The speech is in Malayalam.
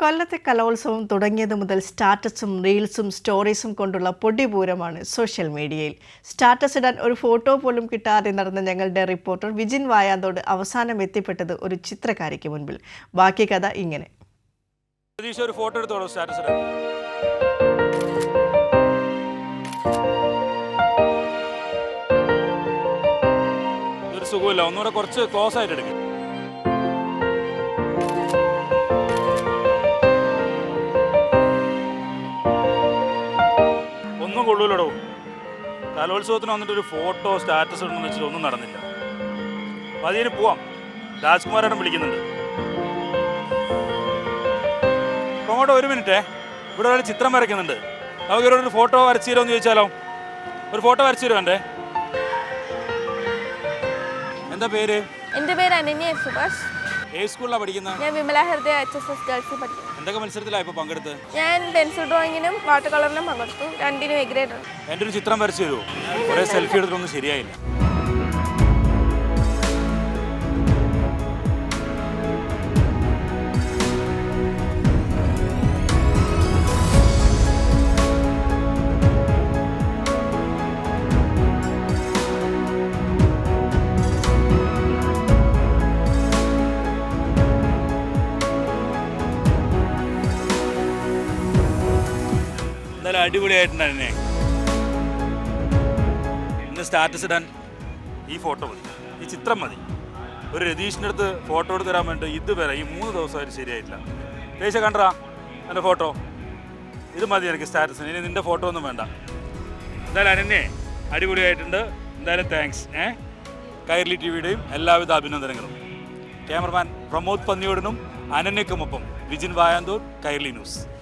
കൊല്ലത്തെ കലോത്സവം തുടങ്ങിയത് മുതൽ സ്റ്റാറ്റസും റീൽസും സ്റ്റോറീസും കൊണ്ടുള്ള പൊടിപൂരമാണ് സോഷ്യൽ മീഡിയയിൽ. സ്റ്റാറ്റസ് ഇടാൻ ഒരു ഫോട്ടോ പോലും കിട്ടാതെ നടന്ന ഞങ്ങളുടെ റിപ്പോർട്ടർ വിജിൻ വായാന്തോട് അവസാനം എത്തിപ്പെട്ടത് ഒരു ചിത്രകാരിക്ക് മുൻപിൽ. ബാക്കി കഥ ഇങ്ങനെ. സുഖമില്ല. ഒന്നുകൂടെ കുറച്ച് ക്ലോസ് ആയിട്ട് എടുക്കും. കൊള്ളൂലടോ. കലോത്സവത്തിന് വന്നിട്ട് ഒരു ഫോട്ടോ സ്റ്റാറ്റസ് ഇടണമെന്ന് വെച്ചിട്ട് ഒന്നും നടന്നില്ല. അപ്പം അതിന് പോവാം. രാജ്കുമാരേട്ടൻ വിളിക്കുന്നുണ്ട്. അങ്ങോട്ട് ഒരു മിനിറ്റേ. ഇവിടെ ഒരാൾ ചിത്രം വരയ്ക്കുന്നുണ്ട്. നമുക്ക് ഇവിടെ ഒരു ഫോട്ടോ വരച്ചു തരുമോ എന്ന് ചോദിച്ചാലോ? ഒരു ഫോട്ടോ വരച്ചു തരുമോ എന്റെ എന്താ പേര്? എന്റെ പേര് അനന്യ സുഭാഷ്. ഏത് സ്കൂളിലാണ് പഠിക്കുന്നത് ഞാൻ വിമല ഹൃദയ എച്ച് എസ് എസ് ഗേൾസിൽ പഠിക്കുന്നു. എന്തൊക്കെ മത്സരത്തിലാണ് ഇപ്പോൾ പങ്കെടുത്ത് ഞാൻ പെൻസിൽ ഡ്രോയിങ്ങിനും വാട്ടർ കളറിനും പങ്കെടുത്തു. രണ്ടിനും എഗ്രേഡ് എന്റെ ഒരു ചിത്രം വരച്ചു തരുമോ കുറേ സെൽഫി എടുത്തിട്ടൊന്നും ശരിയായില്ല. എന്തായാലും അടിപൊളിയായിട്ടുണ്ടായിരുന്നേ ഇന്ന് സ്റ്റാറ്റസ് ഇടാൻ ഈ ഫോട്ടോ മതി. ഈ ചിത്രം മതി. ഒരു രതീഷിന്റെ അടുത്ത് ഫോട്ടോ എടുത്ത് തരാൻ വേണ്ടി ഇതുവരെ ഈ മൂന്ന് ദിവസമായിട്ട് ശരിയായിട്ടില്ല. ദേശ കണ്ടറാ എന്റെ ഫോട്ടോ ഇത് മതി എനിക്ക് സ്റ്റാറ്റസിന് ഇനി. നിന്റെ ഫോട്ടോ ഒന്നും വേണ്ട. എന്തായാലും അനന്യേ അടിപൊളിയായിട്ടുണ്ട്. എന്തായാലും താങ്ക്സ് ഏ? കൈർലി ടി വിയുടെയും എല്ലാവിധ അഭിനന്ദനങ്ങളും. ക്യാമറമാൻ പ്രമോദ് പന്നിയോടിനും അനന്യക്കുമൊപ്പം വിജിൻ വായാന്തൂർ കൈർലി ന്യൂസ്.